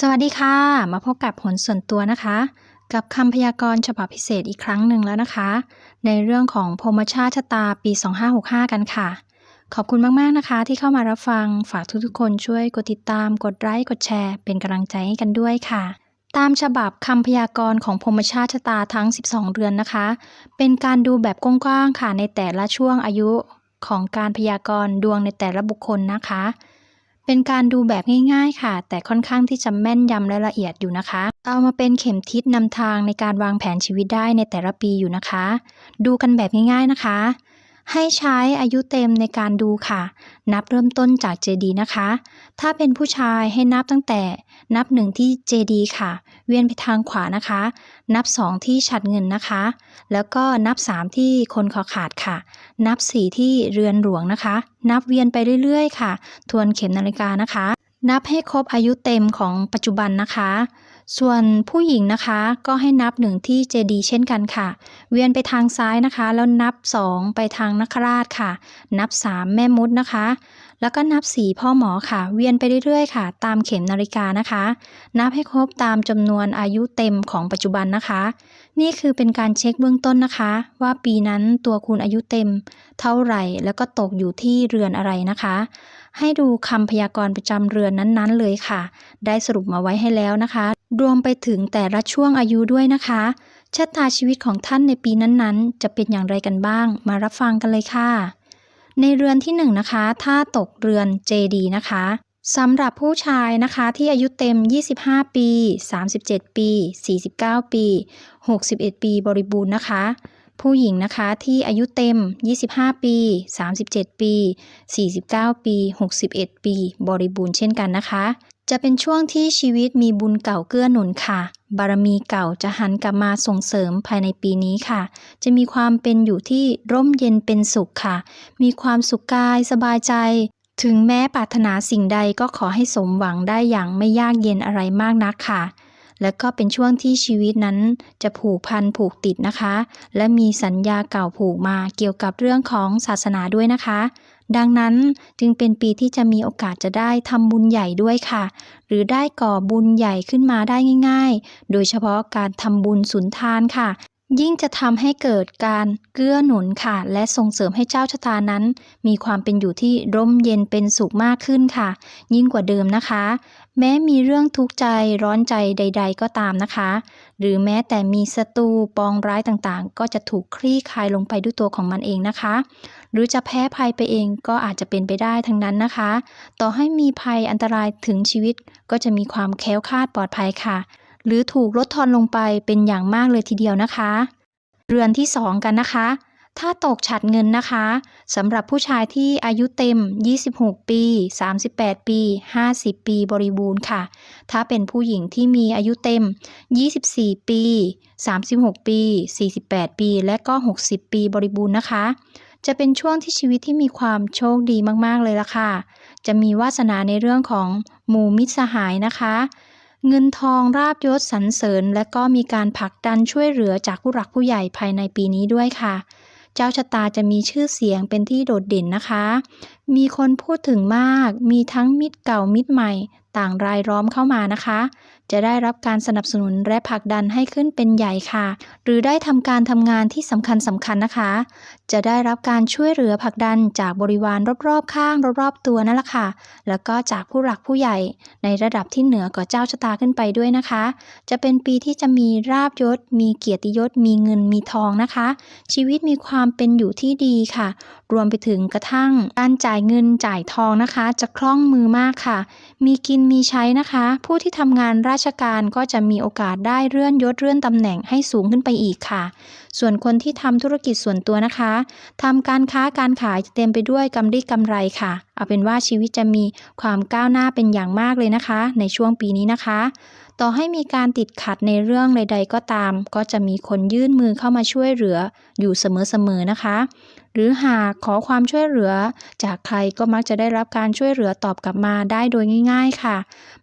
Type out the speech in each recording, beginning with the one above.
สวัสดีค่ะ มาพบกับผลส่วนตัวนะคะ กับคำพยากรณ์ฉบับพิเศษอีกครั้งหนึ่งแล้วนะคะ ในเรื่องของพมชาชะตาปี 2565 กันค่ะ ขอบคุณมาก ๆ นะคะ ที่เข้ามารับฟังฝากทุก ๆ คนช่วยกดติดตาม กดไลค์กดแชร์ เป็นกำลังใจให้กันด้วยค่ะ ตามฉบับคำพยากรณ์ของพมชาติชะตาทั้ง 12เรือนนะคะ เป็นการดูแบบกว้างๆค่ะในแต่ละช่วงอายุของการพยากรณ์ดวงในแต่ละบุคคลนะคะ เป็นการดูแบบง่ายๆค่ะ แต่ค่อนข้างที่จะแม่นยำและละเอียดอยู่นะคะ เอามาเป็นเข็มทิศนำทางในการวางแผนชีวิตได้ในแต่ละปีอยู่นะคะ ดูกันแบบง่ายๆนะคะ ให้ใช้อายุเต็มในการดูค่ะ นับเริ่มต้นจากเจดีนะคะ ถ้าเป็นผู้ชายให้นับตั้งแต่นับหนึ่งที่เจดีค่ะ เวียนไปทางขวานะคะ นับสองที่ฉัดเงินนะคะ แล้วก็นับสามที่คนคอขาดค่ะ นับสี่ที่เรือนหลวงนะคะ นับเวียนไปเรื่อยๆ ค่ะ ทวนเข็มนาฬิกานะคะ นับให้ครบอายุเต็มของปัจจุบันนะคะ ส่วนผู้หญิงนะคะก็ให้นับหนึ่งที่เจดีเช่นกันค่ะ เวียนไปทางซ้ายนะคะ แล้วนับ 2 ไปทางนักราชค่ะ นับ 3 แม่มุดนะคะ แล้วก็นับ 4 พ่อหมอค่ะ เวียนไปเรื่อยๆค่ะ ตามเข็มนาฬิกานะคะ นับให้ครบตามจำนวนอายุเต็มของปัจจุบันนะคะ นี่คือเป็นการเช็คเบื้องต้นนะคะ ว่าปีนั้นตัวคุณอายุเต็ม เท่าไหร่ แล้วก็ตกอยู่ที่เรือนอะไรนะคะให้ดูคำพยากรณ์ประจำเรือนนั้นๆเลยค่ะ ได้สรุปมาไว้ให้แล้วนะคะ รวมไปถึงแต่ละช่วงอายุด้วยนะคะ ชะตาชีวิตของท่านในปีนั้นๆ จะเป็นอย่างไรกันบ้าง มารับฟังกันเลยค่ะ ในเรือนที่1นงนะคะถ้าตกเรือนเจดีนะคะสำหรับผู้ชายนะคะที่อายุเต็ม 25 ปี 37 ปี 49 ปี 61 ปีบริบูรณ์นะคะ ผู้หญิงนะคะที่อายุเต็ม 25 ปี 37 ปี 49 ปี 61 ปี บริบูรณ์เช่นกันนะคะ จะเป็นช่วงที่ชีวิตมีบุญเก่าเกื้อหนุนค่ะ บารมีเก่าจะหันกลับมาส่งเสริมภายในปีนี้ค่ะ จะมีความเป็นอยู่ที่ร่มเย็นเป็นสุขค่ะ มีความสุขกายสบายใจ ถึงแม้ปรารถนาสิ่งใดก็ขอให้สมหวังได้อย่างไม่ยากเย็นอะไรมากนักค่ะ และก็เป็นช่วงที่ชีวิตนั้นจะผูกพันผูกติดนะคะ และมีสัญญาเก่าผูกมาเกี่ยวกับเรื่องของศาสนาด้วยนะคะ ดังนั้นจึงเป็นปีที่จะมีโอกาสจะได้ทำบุญใหญ่ด้วยค่ะ หรือได้ก่อบุญใหญ่ขึ้นมาได้ง่าย ๆ โดยเฉพาะการทำบุญสุนทานค่ะ ยิ่งจะทำให้เกิดการเกื้อหนุนค่ะ และส่งเสริมให้เจ้าชะตานั้น มีความเป็นอยู่ที่ร่มเย็นเป็นสุขมากขึ้นค่ะ ยิ่งกว่าเดิมนะคะ แม้มีเรื่องทุกข์ใจร้อนใจใด ๆ ก็ตามนะคะ หรือแม้แต่มีศัตรูปองร้ายต่างๆ ก็จะถูกคลี่คลายลงไปด้วยตัวของมันเองนะคะ หรือจะแพ้ภัยไปเองก็อาจจะเป็นไปได้ทั้งนั้นนะคะ ต่อให้มีภัยอันตรายถึงชีวิต ก็จะมีความแคล้วคลาดปลอดภัยค่ะ หรือถูกลดทอนลงไปเป็นอย่างมากเลยทีเดียวนะคะ เรือนที่ 2 กันนะคะ ถ้าตกฉัดเงินนะคะสำหรับผู้ชายที่อายุเต็ม 26 ปี 38 ปี 50 ปีบริบูรณ์ค่ะ ถ้าเป็นผู้หญิงที่มีอายุเต็ม 24 ปี 36 ปี 48 ปี และก็ 60 ปีบริบูรณ์นะคะ จะเป็นช่วงที่ชีวิตที่มีความโชคดีมากๆเลยล่ะค่ะ จะมีวาสนาในเรื่องของหมู่มิตรสหายนะคะเงินทองราบยศสรรเสริญ และก็มีการผลักดันช่วยเหลือจากผู้หลักผู้ใหญ่ภายในปีนี้ด้วยค่ะ เจ้าชะตาจะมีชื่อเสียงเป็นที่โดดเด่นนะคะ มีคนพูดถึงมาก มีทั้งมิตรเก่ามิตรใหม่ ต่างรายล้อมเข้ามานะคะจะได้รับการสนับสนุนและผลักดันให้ขึ้นเป็นใหญ่ค่ะ หรือได้ทำการทำงานที่สำคัญสำคัญนะคะ จะได้รับการช่วยเหลือผลักดันจากบริวารรอบๆ ข้างรอบๆ ตัวนั่นแหละค่ะ แล้วก็จากผู้หลักผู้ใหญ่ ในระดับที่เหนือกว่าเจ้าชะตาขึ้นไปด้วยนะคะ จะเป็นปีที่จะมีราบยศ มีเกียรติยศ มีเงินมีทองนะคะ ชีวิตมีความเป็นอยู่ที่ดีค่ะ รวมไปถึงกระทั่งการจ่ายเงินจ่ายทองนะคะ จะคล่องมือมากค่ะ มีกินมีใช้นะคะ ผู้ที่ทำงานราชการก็จะมีโอกาสได้เลื่อนยศเลื่อนตำแหน่งให้สูงขึ้นไปอีกค่ะ ส่วนคนที่ทำธุรกิจส่วนตัวนะคะทำการค้าการขายจะเต็มไปด้วยกำไรกำไรค่ะ เอาเป็นว่าชีวิตจะมีความก้าวหน้าเป็นอย่างมากเลยนะคะ ในช่วงปีนี้นะคะ ต่อให้มีการติดขัดในเรื่องใด ๆ ก็ตาม ก็จะมีคนยื่นมือเข้ามาช่วยเหลืออยู่เสมอๆนะคะ หรือหากขอความช่วยเหลือ จากใครก็มักจะได้รับการช่วยเหลือตอบกลับมาได้โดยง่าย ๆค่ะ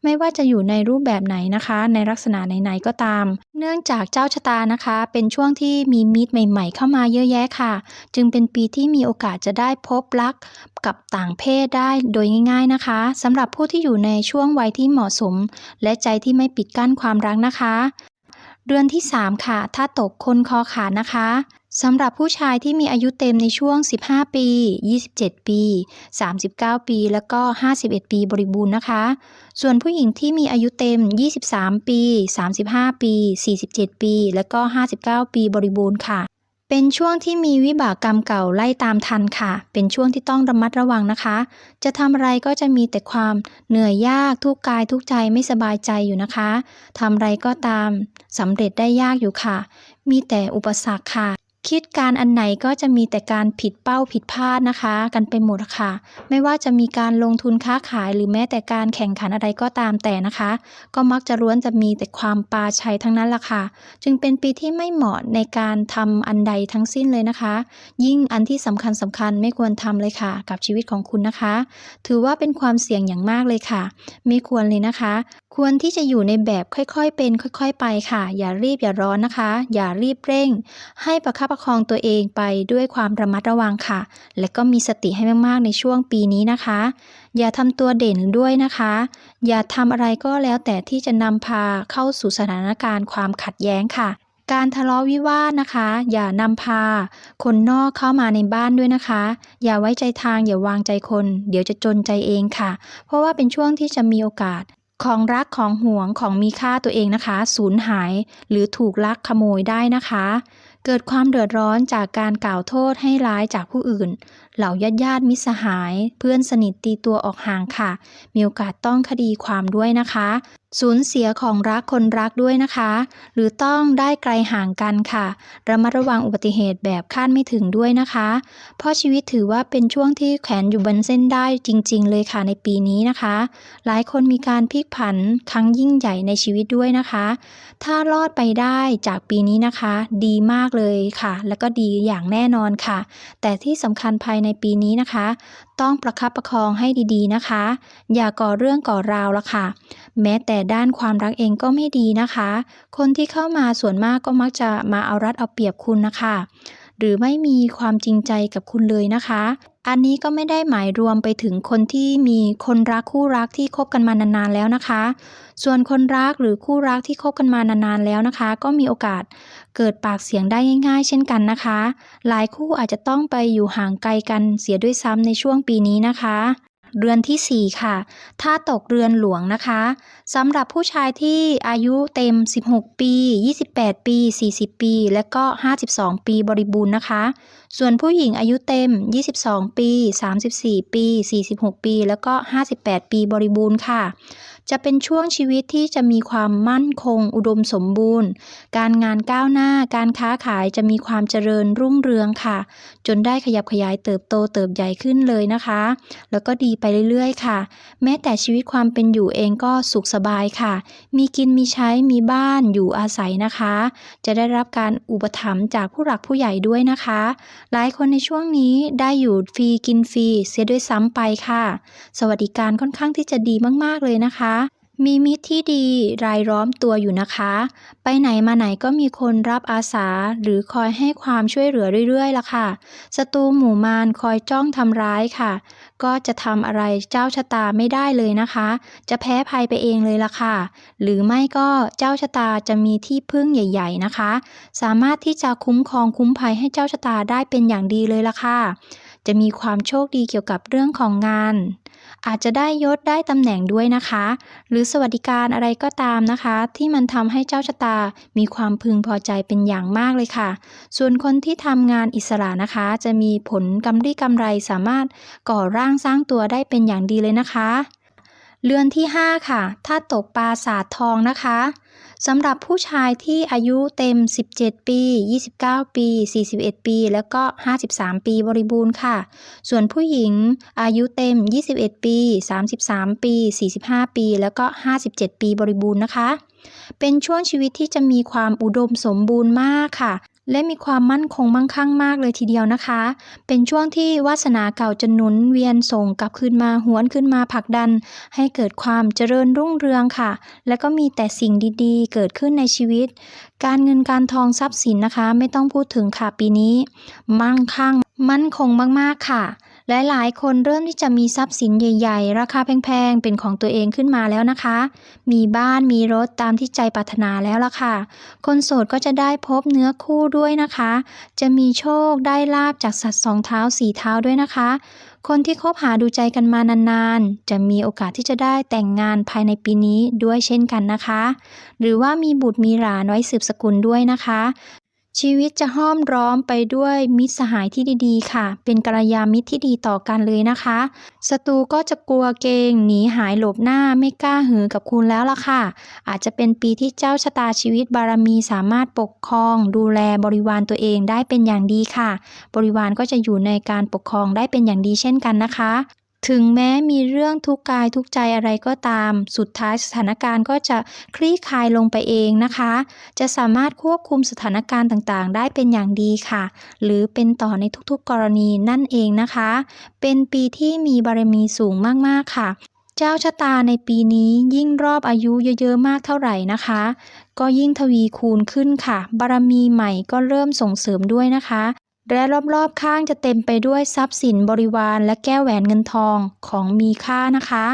ไม่ว่าจะอยู่ในรูปแบบไหนนะคะ ในลักษณะไหนๆก็ตาม เนื่องจากเจ้าชะตานะคะ เป็นช่วงที่มีมิตรใหม่ ๆ เข้ามาเยอะแยะค่ะ จึงเป็นปีที่มีโอกาสจะได้พบรักกับต่างเพศศได้โดยง่าย ๆนะคะสำหรับผู้ที่อยู่ในช่วงวัยที่เหมาะสม และใจที่ไม่ปิดกั้นความรักนะคะ เดือนที่ 3 ค่ะ ถ้าตกคนคอขาดนะคะสำหรับผู้ชายที่มีอายุเต็มในช่วง 15 ปี 27 ปี 39 ปี แล้วก็ 51 ปีบริบูรณ์นะคะ ส่วนผู้หญิงที่มีอายุเต็ม 23 ปี 35 ปี 47 ปี แล้วก็ 59 ปีบริบูรณ์ค่ะ เป็นช่วงที่มีวิบากกรรมเก่าไล่ตามทันค่ะ เป็นช่วงที่ต้องระมัดระวังนะคะ จะทำอะไรก็จะมีแต่ความเหนื่อยยากทุกกายทุกใจไม่สบายใจอยู่นะคะทำอะไรก็ตามสำเร็จได้ยากอยู่ค่ะ มีแต่อุปสรรคค่ะ คิดการอันไหนก็จะมีแต่การผิดเป้าผิดพลาดนะคะ กันไปหมดค่ะ ไม่ว่าจะมีการลงทุนค้าขายหรือแม้แต่การแข่งขันอะไรก็ตามแต่นะคะ ก็มักจะล้วนจะมีแต่ความปาชัยทั้งนั้นล่ะค่ะ จึงเป็นปีที่ไม่เหมาะในการทำอันใดทั้งสิ้นเลยนะคะ ยิ่งอันที่สำคัญสำคัญไม่ควรทำเลยค่ะ กับชีวิตของคุณนะคะ ถือว่าเป็นความเสี่ยงอย่างมากเลยค่ะ ไม่ควรเลยนะคะ ควรที่จะอยู่ในแบบค่อยๆเป็น ค่อยๆ ไปค่ะ อย่ารีบอย่าร้อนนะคะ อย่ารีบเร่ง ให้ประคับประคองตัวเองไปด้วยความระมัดระวังค่ะ และก็มีสติให้มากๆในช่วงปีนี้นะคะ อย่าทำตัวเด่นด้วยนะคะ อย่าทำอะไรก็แล้วแต่ที่จะนำพาเข้าสู่สถานการณ์ความขัดแย้งค่ะการทะเลาะวิวาทนะคะ อย่านำพา คนนอกเข้ามาในบ้านด้วยนะคะ อย่าไว้ใจทางอย่าวางใจคน เดี๋ยวจะจนใจเองค่ะ เพราะว่าเป็นช่วงที่จะมีโอกาส ของรักของห่วงของมีค่าตัวเองนะคะ สูญหายหรือถูกลักขโมยได้นะคะ เกิดความเดือดร้อนจากการกล่าวโทษให้ร้ายจากผู้อื่น เหล่าญาติญาติมิสหาย เพื่อนสนิทตีตัวออกห่างค่ะ มีโอกาสต้องคดีความด้วยนะคะ สูญเสียของรักคนรักด้วยนะคะ หรือต้องได้ไกลห่างกันค่ะ ระมัดระวังอุบัติเหตุแบบคาดไม่ถึงด้วยนะคะ เพราะชีวิตถือว่าเป็นช่วงที่แขวนอยู่บนเส้นได้จริง ๆ เลยค่ะในปีนี้นะคะ หลายคนมีการพลิกผันครั้งยิ่งใหญ่ในชีวิตด้วยนะคะ ถ้ารอดไปได้จากปีนี้นะคะ ดีมากเลยค่ะ แล้วก็ดีอย่างแน่นอนค่ะ แต่ที่สำคัญภายในปีนี้นะคะ ต้องประคับประคองให้ดีๆนะคะ อย่าก่อเรื่องก่อราวละค่ะ แม้แต่ด้านความรักเองก็ไม่ดีนะคะ คนที่เข้ามาส่วนมากก็มักจะมาเอารัดเอาเปรียบคุณนะคะ หรือไม่มีความจริงใจกับคุณเลยนะคะอันนี้ก็ไม่ได้หมายรวมไปถึงคนที่มีคนรักคู่รักที่คบกันมานานๆแล้วนะคะ ส่วนคนรักหรือคู่รักที่คบกันมานานๆแล้วนะคะ ก็มีโอกาส เกิดปากเสียงได้ง่ายๆ เช่นกันนะคะ หลายคู่อาจจะต้องไปอยู่ห่างไกลกันเสียด้วยซ้ำในช่วงปีนี้นะคะเรือนที่ 4 ค่ะ ถ้าตกเรือนหลวงนะคะสำหรับผู้ชายที่อายุเต็ม 16 ปี 28 ปี 40 ปี และก็ 52 ปีบริบูรณ์นะคะ ส่วนผู้หญิงอายุเต็ม 22 ปี 34 ปี 46 ปี แล้วก็ 58 ปีบริบูรณ์ค่ะ จะเป็นช่วงชีวิตที่จะมีความมั่นคง อุดมสมบูรณ์ การงานก้าวหน้า การค้าขายจะมีความเจริญรุ่งเรืองค่ะ จนได้ขยับขยายเติบโตเติบใหญ่ขึ้นเลยนะคะ แล้วก็ดีไปเรื่อยๆ ค่ะ แม้แต่ชีวิตความเป็นอยู่เองก็สุขสบายค่ะ มีกินมีใช้มีบ้านอยู่อาศัยนะคะ จะได้รับการอุปถัมภ์จากผู้หลักผู้ใหญ่ด้วยนะคะหลายคนในช่วงนี้ได้อยู่ฟรีกินฟรีเสียด้วยซ้ำไปค่ะ สวัสดิการค่อนข้างที่จะดีมากๆเลยนะคะ มีมิตรที่ดีรายล้อมตัวอยู่นะคะ ไปไหนมาไหนก็มีคนรับอาสาหรือคอยให้ความช่วยเหลือเรื่อยๆล่ะค่ะ ศัตรูหมู่มารคอยจ้องทำร้ายค่ะ ก็จะทำอะไรเจ้าชะตาไม่ได้เลยนะคะ จะแพ้ภัยไปเองเลยล่ะค่ะ หรือไม่ก็เจ้าชะตาจะมีที่พึ่งใหญ่ ๆนะคะ สามารถที่จะคุ้มครองคุ้มภัยให้เจ้าชะตาได้เป็นอย่างดีเลยล่ะค่ะ จะมีความโชคดีเกี่ยวกับเรื่องของงาน อาจจะได้ยศได้ตำแหน่งด้วยนะคะ หรือสวัสดิการอะไรก็ตามนะคะ ที่มันทำให้เจ้าชะตามีความพึงพอใจเป็นอย่างมากเลยค่ะ ส่วนคนที่ทำงานอิสระนะคะ จะมีผลกำไรกำไรสามารถก่อร่างสร้างตัวได้เป็นอย่างดีเลยนะคะ เรือนที่ 5 ค่ะ ถ้าตกปราสาททองนะคะสำหรับผู้ชายที่อายุเต็ม 17 ปี 29 ปี 41 ปี แล้วก็ 53 ปีบริบูรณ์ค่ะ ส่วนผู้หญิงอายุเต็ม 21 ปี 33 ปี 45 ปี แล้วก็ 57 ปีบริบูรณ์นะคะ เป็นช่วงชีวิตที่จะมีความอุดมสมบูรณ์มากค่ะ และมีความมั่นคงมั่งคั่งมากเลยทีเดียวนะคะ เป็นช่วงที่วาสนาเก่าจะหนุนเวียนส่งกลับคืนมาหวนขึ้นมาผลักดัน ให้เกิดความเจริญรุ่งเรืองค่ะ และก็มีแต่สิ่งดีๆ เกิดขึ้นในชีวิต การเงินการทองทรัพย์สินนะคะ ไม่ต้องพูดถึงค่ะปีนี้ มั่งคั่ง มั่นคงมากๆค่ะ หลายๆ คนเริ่มที่จะมีทรัพย์สินใหญ่ ๆ ราคาแพงๆ เป็นของตัวเองขึ้นมาแล้วนะคะ มีบ้านมีรถตามที่ใจปรารถนาแล้วล่ะค่ะ คนโสดก็จะได้พบเนื้อคู่ด้วยนะคะ จะมีโชคได้ลาบจากสัตว์สองเท้าสี่เท้าด้วยนะคะ คนที่คบหาดูใจกันมานานๆ จะมีโอกาสที่จะได้แต่งงานภายในปีนี้ด้วยเช่นกันนะคะ หรือว่ามีบุตรมีหลานไว้สืบสกุลด้วยนะคะ ชีวิตจะห้อมร้อมไปด้วยมิตรสหายที่ดีๆ ค่ะ เป็นกัลยาณมิตรที่ดีต่อกันเลยนะคะศัตรูก็จะกลัวเกงหนีหายหลบหน้าไม่กล้าหือกับคุณแล้วล่ะค่ะ อาจจะเป็นปีที่เจ้าชะตาชีวิตบารมีสามารถปกครอง ดูแลบริวารตัวเองได้เป็นอย่างดีค่ะ บริวารก็จะอยู่ในการปกครองได้เป็นอย่างดีเช่นกันนะคะ ถึงแม้มีเรื่องทุกกายทุกใจอะไรก็ตาม สุดท้ายสถานการณ์ก็จะคลี่คลายลงไปเองนะคะ จะสามารถควบคุมสถานการณ์ต่างๆ ได้เป็นอย่างดีค่ะ หรือเป็นต่อในทุกๆกรณีนั่นเองนะคะ เป็นปีที่มีบารมีสูงมากๆค่ะเจ้าชะตาในปีนี้ยิ่งรอบอายุเยอะๆมากเท่าไหร่นะคะ ก็ยิ่งทวีคูณขึ้นค่ะ บารมีใหม่ก็เริ่มส่งเสริมด้วยนะคะ และรอบๆข้างจะเต็มไปด้วยทรัพย์สินบริวารและแก้วแหวนเงินทองของมีค่านะคะ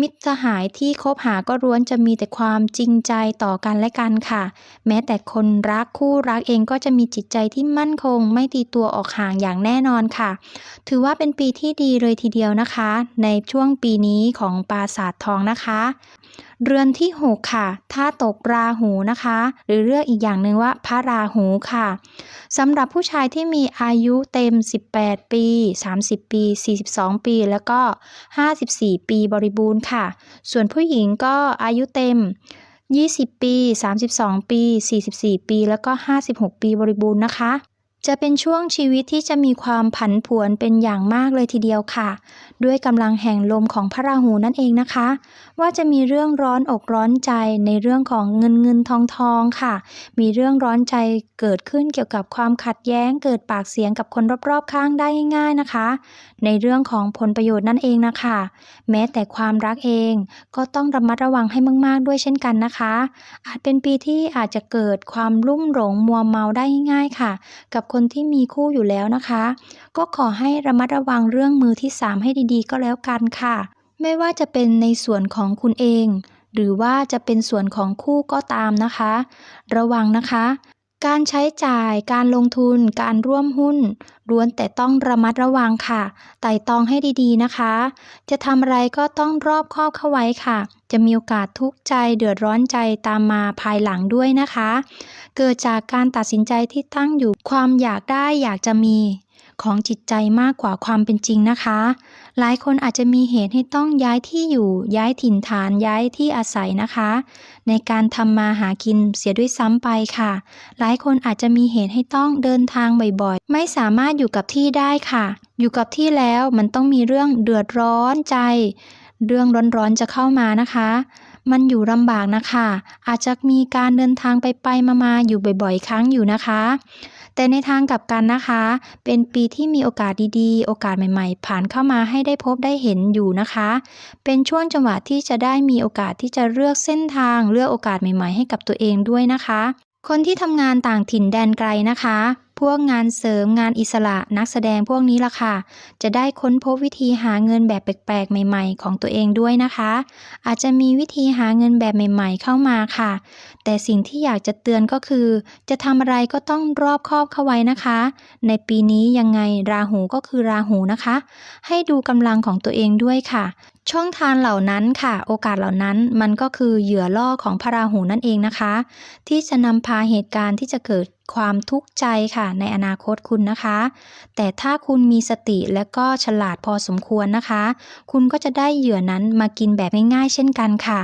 มิตรสหายที่คบหาก็ล้วนจะมีแต่ความจริงใจต่อกันและกันค่ะ แม้แต่คนรักคู่รักเองก็จะมีจิตใจที่มั่นคง ไม่ตีตัวออกห่างอย่างแน่นอนค่ะ ถือว่าเป็นปีที่ดีเลยทีเดียวนะคะ ในช่วงปีนี้ของปราสาททองนะคะ เรือนที่6ค่ะถ้าตกราหูนะคะ หรือเรียกอีกอย่างหนึ่งว่าพระราหูค่ะสำหรับผู้ชายที่มีอายุเต็ม 18 ปี 30 ปี 42 ปี แล้วก็ 54 ปีบริบูรณ์ค่ะ ส่วนผู้หญิงก็อายุเต็ม 20 ปี 32 ปี 44 ปี แล้วก็ 56 ปีบริบูรณ์นะคะ จะเป็นช่วงชีวิตที่จะมีความผันผวนเป็นอย่างมากเลยทีเดียวค่ะ ด้วยกำลังแห่งลมของพระราหูนั่นเองนะคะ ว่าจะมีเรื่องร้อนอกร้อนใจในเรื่องของเงินเงินทองทองค่ะ มีเรื่องร้อนใจเกิดขึ้นเกี่ยวกับความขัดแย้ง เกิดปากเสียงกับคนรอบๆ ข้างได้ง่ายๆนะคะ ในเรื่องของผลประโยชน์นั่นเองนะคะ แม้แต่ความรักเองก็ต้องระมัดระวังให้มาก ๆ ด้วยเช่นกันนะคะ อาจเป็นปีที่อาจจะเกิดความลุ่มหลงมัวเมาได้ง่ายๆค่ะ กับคนที่มีคู่อยู่แล้วนะคะ ก็ขอให้ระมัดระวังเรื่องมือที่ 3 ให้ดีๆ ก็แล้วกันค่ะ ไม่ว่าจะเป็นในส่วนของคุณเอง หรือว่าจะเป็นส่วนของคู่ก็ตามนะคะ ระวังนะคะ การใช้จ่าย การลงทุน การร่วมหุ้นล้วนแต่ต้องระมัดระวังค่ะ ไต่ตองให้ดีๆนะคะ จะทำอะไรก็ต้องรอบคอบเข้าไว้ค่ะ จะมีโอกาสทุกข์ใจเดือดร้อนใจตามมาภายหลังด้วยนะคะ เกิดจากการตัดสินใจที่ตั้งอยู่ความอยากได้อยากจะมี ของจิตใจมากกว่าความเป็นจริงนะคะ หลายคนอาจจะมีเหตุให้ต้องย้ายที่อยู่ ย้ายถิ่นฐาน ย้ายที่อาศัยนะคะ ในการทำมาหากินเสียด้วยซ้ำไปค่ะ หลายคนอาจจะมีเหตุให้ต้องเดินทางบ่อยๆ ไม่สามารถอยู่กับที่ได้ค่ะ อยู่กับที่แล้วมันต้องมีเรื่องเดือดร้อนใจ เรื่องร้อนๆจะเข้ามานะคะ มันอยู่ลำบากนะคะ อาจจะมีการเดินทางไปไปมาๆอยู่บ่อยๆ ครั้งอยู่นะคะ แต่ในทางกลับกันนะคะ เป็นปีที่มีโอกาสดีๆ โอกาสใหม่ๆ ผ่านเข้ามาให้ได้พบได้เห็นอยู่นะคะ เป็นช่วงจังหวะที่จะได้มีโอกาสที่จะเลือกเส้นทาง เลือกโอกาสใหม่ๆ ให้กับตัวเองด้วยนะคะ คนที่ทำงานต่างถิ่นแดนไกลนะคะ พวกงานเสริมงานอิสระนักแสดงพวกนี้ล่ะค่ะ จะได้ค้นพบวิธีหาเงินแบบแปลกๆ ใหม่ๆ ของตัวเองด้วยนะคะ อาจจะมีวิธีหาเงินแบบใหม่ ๆ เข้ามาค่ะ แต่สิ่งที่อยากจะเตือนก็คือ จะทำอะไรก็ต้องรอบคอบเข้าไว้นะคะ ในปีนี้ยังไงราหูก็คือราหูนะคะ ให้ดูกำลังของตัวเองด้วยค่ะช่องทางเหล่านั้นค่ะ โอกาสเหล่านั้นมันก็คือเหยื่อล่อของพระราหูนั่นเองนะคะ ที่จะนำพาเหตุการณ์ที่จะเกิด ความทุกข์ใจค่ะ ในอนาคตคุณนะคะ แต่ถ้าคุณมีสติและก็ฉลาดพอสมควรนะคะ คุณก็จะได้เหยื่อนั้นมากินแบบง่ายๆ เช่นกันค่ะ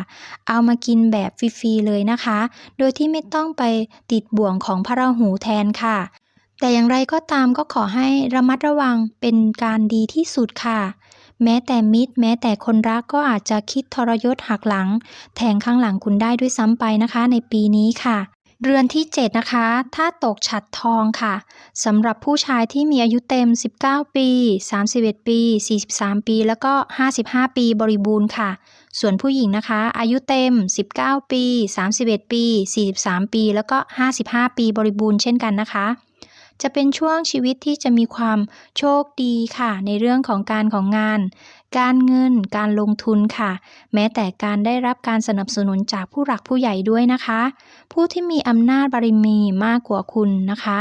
เอามากินแบบฟรีๆเลยนะคะ โดยที่ไม่ต้องไปติดบ่วงของพระราหูแทนค่ะ แต่อย่างไรก็ตามก็ขอให้ระมัดระวังเป็นการดีที่สุดค่ะแม้แต่มิตร แม้แต่คนรักก็อาจจะคิดทรยศหักหลัง แทงข้างหลังคุณได้ด้วยซ้ำไปนะคะ ในปีนี้ค่ะ เรือนที่ 7 นะคะ ถ้าตกฉัดทองค่ะสำหรับผู้ชายที่มีอายุเต็ม 19 ปี 31 ปี 43 ปี แล้วก็ 55 ปีบริบูรณ์ค่ะ ส่วนผู้หญิงนะคะ อายุเต็ม 19 ปี 31 ปี 43 ปี แล้วก็ 55 ปีบริบูรณ์เช่นกันนะคะ จะเป็นช่วงชีวิตที่จะมีความโชคดีค่ะ ในเรื่องของการของงาน การเงิน การลงทุนค่ะ แม้แต่การได้รับการสนับสนุนจากผู้หลักผู้ใหญ่ด้วยนะคะ ผู้ที่มีอำนาจบารมีมากกว่าคุณนะคะ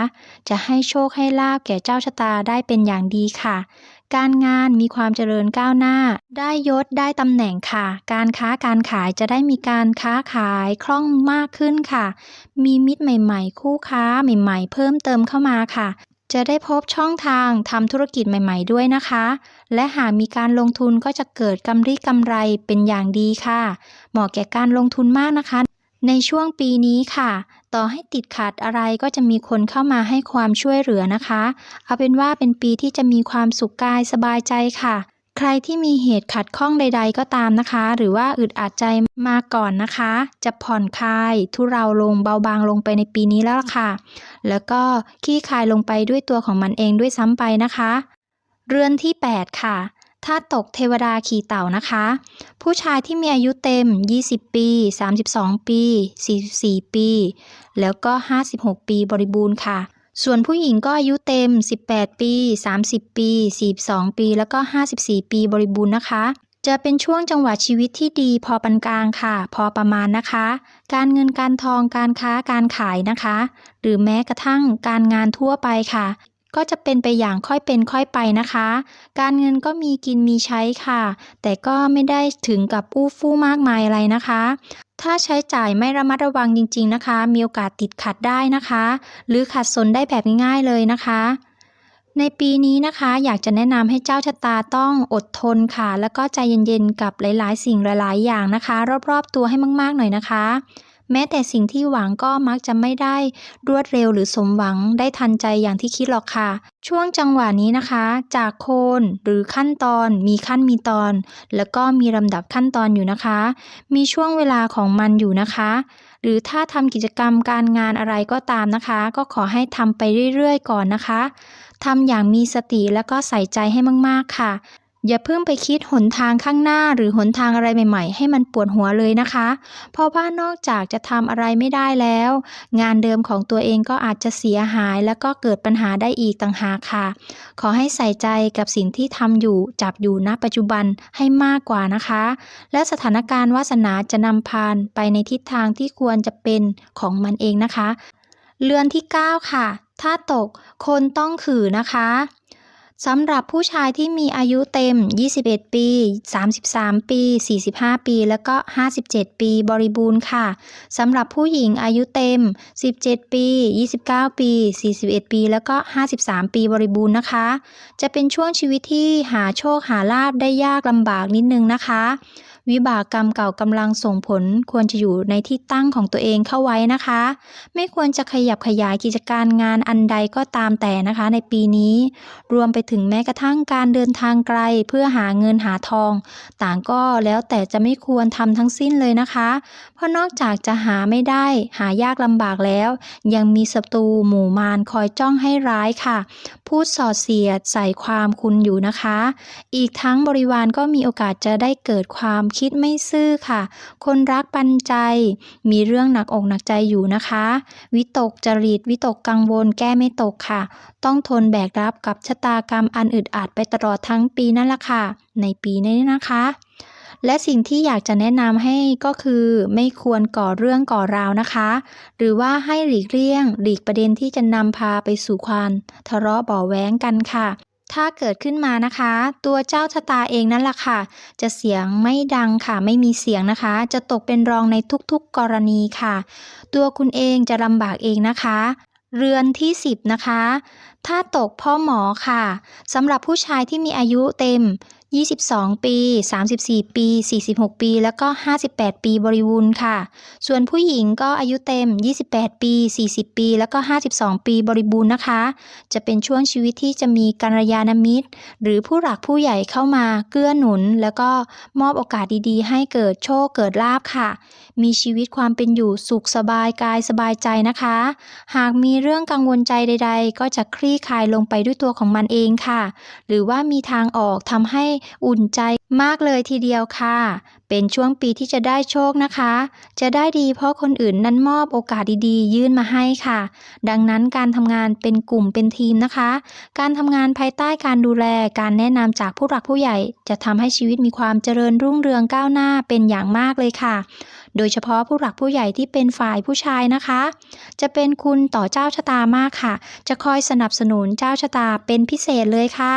จะให้โชคให้ลาบแก่เจ้าชะตาได้เป็นอย่างดีค่ะ การงานมีความเจริญก้าวหน้า ได้ยศได้ตำแหน่งค่ะ การค้าการขายจะได้มีการค้าขายคล่องมากขึ้นค่ะ มีมิตรใหม่ๆ คู่ค้าใหม่ๆ เพิ่มเติมเข้ามาค่ะจะได้พบช่องทางทำธุรกิจใหม่ ๆ ด้วยนะคะ และหากมีการลงทุนก็จะเกิดกำไรกำไรเป็นอย่างดีค่ะ เหมาะแก่การลงทุนมากนะคะ ในช่วงปีนี้ค่ะ ต่อให้ติดขัดอะไรก็จะมีคนเข้ามาให้ความช่วยเหลือนะคะ เอาเป็นว่าเป็นปีที่จะมีความสุขกายสบายใจค่ะ ใครที่มีเหตุขัดข้องใด ๆ ก็ตามนะคะ หรือว่าอึดอัดใจมาก่อนนะคะ จะผ่อนคลาย ทุเราลงเบาบางลงไปในปีนี้แล้วค่ะ แล้วก็ขี้คายลงไปด้วยตัวของมันเองด้วยซ้ำไปนะคะ เรือนที่ 8 ค่ะ ถ้าตกเทวดาขี่เต่านะคะ ผู้ชายที่มีอายุเต็ม 20 ปี 32 ปี 44 ปี แล้วก็ 56 ปีบริบูรณ์ค่ะ ส่วนผู้หญิงก็อายุเต็ม 18 ปี 30 ปี 42 ปี แล้วก็ 54 ปีบริบูรณ์นะคะ จะเป็นช่วงจังหวะชีวิตที่ดีพอปานกลางค่ะ พอประมาณนะคะ การเงินการทองการค้าการขายนะคะ หรือแม้กระทั่งการงานทั่วไปค่ะ ก็จะเป็นไปอย่างค่อยเป็นค่อยไปนะคะ การเงินก็มีกินมีใช้ค่ะ แต่ก็ไม่ได้ถึงกับอู้ฟู่มากมายอะไรนะคะ ถ้าใช้จ่ายไม่ระมัดระวังจริง ๆนะคะ มีโอกาสติดขัดได้นะคะ หรือขัดสนได้แบบง่ายๆเลยนะคะในปีนี้นะคะอยากจะแนะนำให้เจ้าชะตาต้องอดทนค่ะ แล้วก็ใจเย็นๆกับหลายๆ สิ่งหลายๆ อย่างนะคะ รอบๆตัวให้มากๆหน่อยนะคะ แม้แต่สิ่งที่หวังก็มักจะไม่ได้รวดเร็วหรือสมหวังได้ทันใจอย่างที่คิดหรอกค่ะ ช่วงจังหวะนี้นะคะ จากโคนหรือขั้นตอน มีขั้นมีตอน แล้วก็มีลำดับขั้นตอนอยู่นะคะ มีช่วงเวลาของมันอยู่นะคะ หรือถ้าทำกิจกรรมการงานอะไรก็ตามนะคะ ก็ขอให้ทำไปเรื่อยๆ ก่อนนะคะทำอย่างมีสติแล้วก็ใส่ใจให้มากๆค่ะ อย่าเพิ่งไปคิดหนทางข้างหน้าหรือหนทางอะไรใหม่ๆ ให้มันปวดหัวเลยนะคะ เพราะว่านอกจากจะทำอะไรไม่ได้แล้ว งานเดิมของตัวเองก็อาจจะเสียหายแล้วก็เกิดปัญหาได้อีกต่างหากค่ะ ขอให้ใส่ใจกับสิ่งที่ทำอยู่จับอยู่ณปัจจุบันให้มากกว่านะคะ และสถานการณ์วาสนาจะนำพานไปในทิศทางที่ควรจะเป็นของมันเองนะคะ เรือนที่ 9 ค่ะ ถ้าตกคนต้องขือนะคะ สำหรับผู้ชายที่มีอายุเต็ม 21 ปี 33 ปี 45 ปี แล้วก็ 57 ปีบริบูรณ์ค่ะ สำหรับผู้หญิงอายุเต็ม 17 ปี 29 ปี 41 ปี แล้วก็ 53 ปีบริบูรณ์นะคะ จะเป็นช่วงชีวิตที่หาโชคหาลาบได้ยากลำบากนิดนึงนะคะ วิบากกรรมเก่ากำลังส่งผลควรจะอยู่ในที่ตั้งของตัวเองเข้าไว้นะคะ ไม่ควรจะขยับขยายกิจการงานอันใดก็ตามแต่นะคะ ในปีนี้ รวมไปถึงแม้กระทั่งการเดินทางไกลเพื่อหาเงินหาทอง ต่างก็แล้วแต่จะไม่ควรทำทั้งสิ้นเลยนะคะ เพราะนอกจากจะหาไม่ได้ หายากลำบากแล้ว ยังมีศัตรูหมู่มารคอยจ้องให้ร้ายค่ะ พูดสอดเสียดใส่ความคุณอยู่นะคะ อีกทั้งบริวารก็มีโอกาสจะได้เกิดความคิดไม่ซื่อค่ะ คนรักปันใจ มีเรื่องหนักอกหนักใจอยู่นะคะ วิตกจริตวิตกกังวลแก้ไม่ตกค่ะ ต้องทนแบกรับกับชะตากรรมอันอึดอัดไปตลอดทั้งปีนั่นแหละค่ะ ในปีนี้นะคะ และสิ่งที่อยากจะแนะนำให้ก็คือ ไม่ควรก่อเรื่องก่อราวนะคะ หรือว่าให้หลีกเลี่ยง หลีกประเด็นที่จะนำพาไปสู่ความทะเลาะเบาะแว้งกันค่ะถ้าเกิดขึ้นมานะคะ ตัวเจ้าชะตาเองนั่นแหละค่ะ จะเสียงไม่ดังค่ะ ไม่มีเสียงนะคะ จะตกเป็นรองในทุกๆกรณีค่ะ ตัวคุณเองจะลำบากเองนะคะ เรือนที่ 10 นะคะ ถ้าตกพ่อหมอค่ะสำหรับผู้ชายที่มีอายุเต็ม 22 ปี 34 ปี 46 ปี แล้วก็ 58 ปีบริบูรณ์ค่ะ ส่วนผู้หญิงก็อายุเต็ม 28 ปี 40 ปี แล้วก็ 52 ปีบริบูรณ์นะคะ จะเป็นช่วงชีวิตที่จะมีกัลยาณมิตร หรือผู้หลักผู้ใหญ่เข้ามาเกื้อหนุน แล้วก็มอบโอกาสดีๆ ให้เกิดโชคเกิดลาภค่ะ มีชีวิตความเป็นอยู่สุขสบายกายสบายใจนะคะ หากมีเรื่องกังวลใจใด ๆ ก็จะคลี่คลายลงไปด้วยตัวของมันเองค่ะ หรือว่ามีทางออกทำให้อุ่นใจมากเลยทีเดียวค่ะ เป็นช่วงปีที่จะได้โชคนะคะ จะได้ดีเพราะคนอื่นนั้นมอบโอกาสดีๆ ยื่นมาให้ค่ะ ดังนั้นการทำงานเป็นกลุ่มเป็นทีมนะคะ การทำงานภายใต้การดูแลการแนะนำจากผู้หลักผู้ใหญ่ จะทำให้ชีวิตมีความเจริญรุ่งเรืองก้าวหน้าเป็นอย่างมากเลยค่ะ โดยเฉพาะผู้หลักผู้ใหญ่ที่เป็นฝ่ายผู้ชายนะคะ จะเป็นคุณต่อเจ้าชะตามากค่ะ จะคอยสนับสนุนเจ้าชะตาเป็นพิเศษเลยค่ะ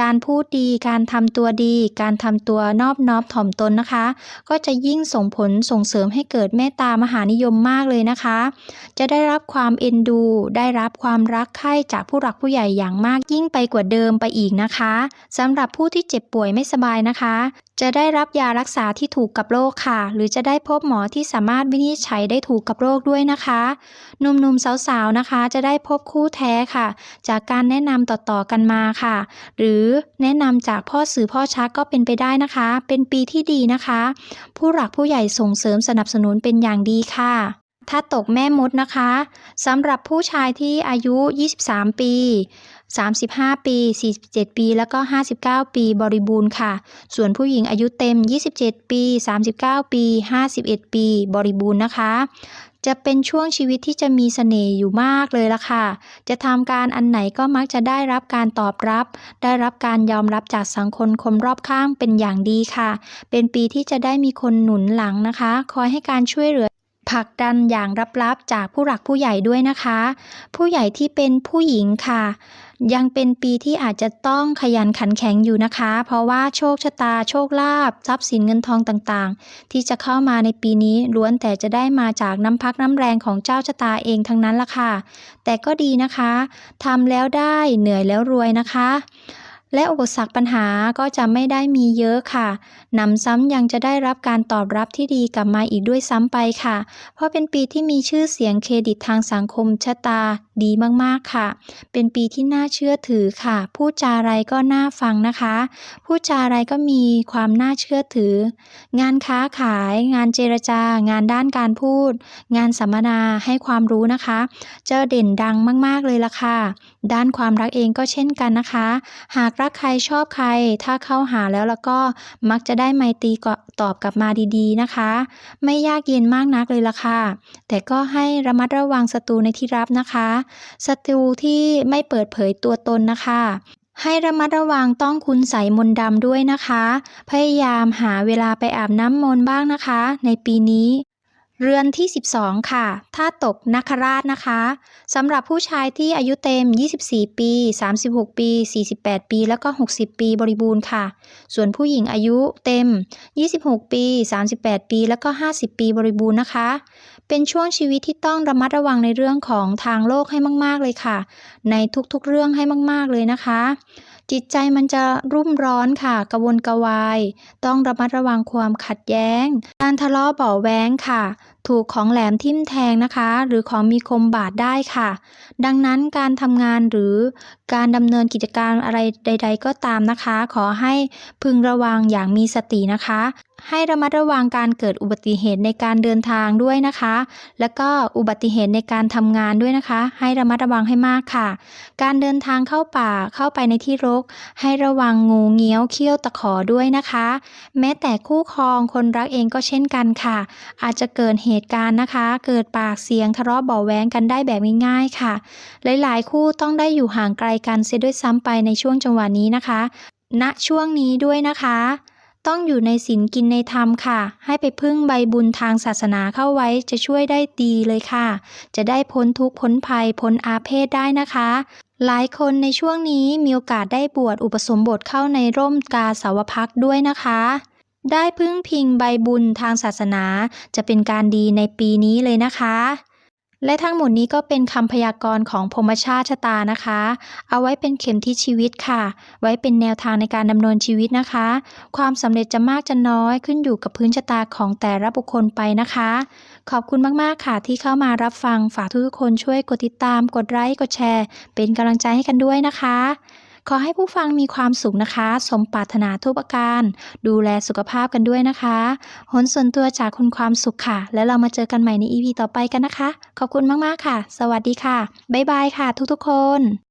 การพูดดี การทำตัวดี การทำตัวนอบน้อมถ่อมตนนะคะ ก็จะยิ่งส่งผลส่งเสริมให้เกิดเมตตามหานิยมมากเลยนะคะ จะได้รับความเอ็นดู ได้รับความรักใคร่จากผู้หลักผู้ใหญ่อย่างมากยิ่งไปกว่าเดิมไปอีกนะคะสำหรับผู้ที่เจ็บป่วยไม่สบายนะคะ จะได้รับยารักษาที่ถูกกับโรคค่ะ หรือจะได้พบหมอที่สามารถวินิจฉัยได้ถูกกับโรคด้วยนะคะหนุ่มๆสาวๆนะคะ จะได้พบคู่แท้ค่ะ จากการแนะนำต่อๆกันมาค่ะ หรือแนะนำจากพ่อสื่อพ่อชักก็เป็นไปได้นะคะ เป็นปีที่ดีนะคะ ผู้หลักผู้ใหญ่ส่งเสริมสนับสนุนเป็นอย่างดีค่ะ ถ้าตกแม่มดนะคะสำหรับผู้ชายที่อายุ 23 ปี 35 ปี 47 ปี แล้วก็ 59 ปีบริบูรณ์ค่ะ ส่วนผู้หญิงอายุเต็ม 27 ปี 39 ปี 51 ปี บริบูรณ์นะคะจะเป็นช่วงชีวิตที่จะมีเสน่ห์อยู่มากเลยล่ะค่ะ จะทำการอันไหนก็มักจะได้รับการตอบรับ ได้รับการยอมรับจากสังคมคนรอบข้างเป็นอย่างดีค่ะ เป็นปีที่จะได้มีคนหนุนหลังนะคะ คอยให้การช่วยเหลือ ผลักดันอย่างลับๆ จากผู้หลักผู้ใหญ่ด้วยนะคะ ผู้ใหญ่ที่เป็นผู้หญิงค่ะ ยังเป็นปีที่อาจจะต้องขยันขันแข็งอยู่นะคะ เพราะว่าโชคชะตาโชคลาภทรัพย์สินเงินทองต่างๆ ที่จะเข้ามาในปีนี้ล้วนแต่จะได้มาจากน้ำพักน้ำแรงของเจ้าชะตาเองทั้งนั้นละค่ะ แต่ก็ดีนะคะทำแล้วได้เหนื่อยแล้วรวยนะคะ และอุปสรรคปัญหาก็จะไม่ได้มีเยอะค่ะนำซ้ำยังจะได้รับการตอบรับที่ดีกลับมาอีกด้วยซ้ำไปค่ะ เพราะเป็นปีที่มีชื่อเสียงเครดิตทางสังคมชะตาดีมากๆค่ะ เป็นปีที่น่าเชื่อถือค่ะ พูดจาอะไรก็น่าฟังนะคะ พูดจาอะไรก็มีความน่าเชื่อถือ งานค้าขาย งานเจรจา งานด้านการพูด งานสัมมนาให้ความรู้นะคะจะเด่นดังมากๆเลยล่ะค่ะด้านความรักเองก็เช่นกันนะคะ หากรักใครชอบใคร ถ้าเข้าหาแล้วแล้วก็มักจะได้ไมตรีตอบกลับมาดีๆนะคะ ไม่ยากเย็นมากนักเลยล่ะค่ะ แต่ก็ให้ระมัดระวังศัตรูในที่รับนะคะศัตรูที่ไม่เปิดเผยตัวตนนะคะให้ระมัดระวังต้องคุณใส่มนดำด้วยนะคะ พยายามหาเวลาไปอาบน้ำมนต์บ้างนะคะ ในปีนี้ เรือนที่ 12 ค่ะถ้าตกนักคราชนะคะสำหรับผู้ชายที่อายุเต็ม 24 ปี 36 ปี 48 ปี แล้วก็ 60 ปีบริบูรณ์ค่ะ ส่วนผู้หญิงอายุเต็ม 26 ปี 38 ปี แล้วก็ 50 ปีบริบูรณ์นะคะ เป็นช่วงชีวิตที่ต้องระมัดระวังในเรื่องของทางโลกให้มาก ๆ เลยค่ะ ในทุกๆเรื่องให้มาก ๆ เลยนะคะ จิตใจมันจะรุ่มร้อนค่ะกระวนกระวาย ต้องระมัดระวังความขัดแย้ง การทะเลาะเบาแว้งค่ะ ถูกของแหลมทิ่มแทงนะคะ หรือของมีคมบาดได้ค่ะ ดังนั้นการทำงานหรือการดำเนินกิจการอะไรใด ๆ ก็ตามนะคะ ขอให้พึงระวังอย่างมีสตินะคะ ให้ระมัดระวังการเกิดอุบัติเหตุในการเดินทางด้วยนะคะ แล้วก็อุบัติเหตุในการทำงานด้วยนะคะ ให้ระมัดระวังให้มากค่ะ การเดินทางเข้าป่าเข้าไปในที่รก ให้ระวังงูเงี้ยวเขี้ยวตะขอด้วยนะคะ แม้แต่คู่ครองคนรักเองก็เช่นกันค่ะ อาจจะเกิดเหตุการณ์นะคะ เกิดปากเสียงทะเลาะเบาะแวงกันได้แบบง่ายๆค่ะ หลายๆ คู่ต้องได้อยู่ห่างไกลกันเสียด้วยซ้ำไปในช่วงจังหวะนี้นะคะณช่วงนี้ด้วยนะคะ ต้องอยู่ในศีลกินในธรรมค่ะ ให้ไปพึ่งใบบุญทางศาสนาเข้าไว้จะช่วยได้ดีเลยค่ะ จะได้พ้นทุกข์พ้นภัยพ้นอาเพศได้นะคะ หลายคนในช่วงนี้มีโอกาสได้บวชอุปสมบทเข้าในร่มกาสาวพักด้วยนะคะ ได้พึ่งพิงใบบุญทางศาสนาจะเป็นการดีในปีนี้เลยนะคะ และทั้งหมดนี้ก็เป็นคำพยากรณ์ของพมชาติชะตานะคะ เอาไว้เป็นเข็มทิศชีวิตค่ะ ไว้เป็นแนวทางในการดำเนินชีวิตนะคะ ความสำเร็จจะมากจะน้อยขึ้นอยู่กับพื้นชะตาของแต่ละบุคคลไปนะคะ ขอบคุณมากๆค่ะที่เข้ามารับฟังฝากทุกคนช่วยกดติดตาม กดไลค์กดแชร์ เป็นกำลังใจให้กันด้วยนะคะ ขอให้ผู้ฟังมีความสุขนะคะ สมปรารถนาทุกประการ ดูแลสุขภาพกันด้วยนะคะหนส่วนตัวจากคุณความสุขค่ะ แล้วเรามาเจอกันใหม่ใน EP ต่อไปกันนะคะ ขอบคุณมาก ๆ ค่ะ สวัสดีค่ะ บ๊ายบายค่ะ ทุก ๆ คน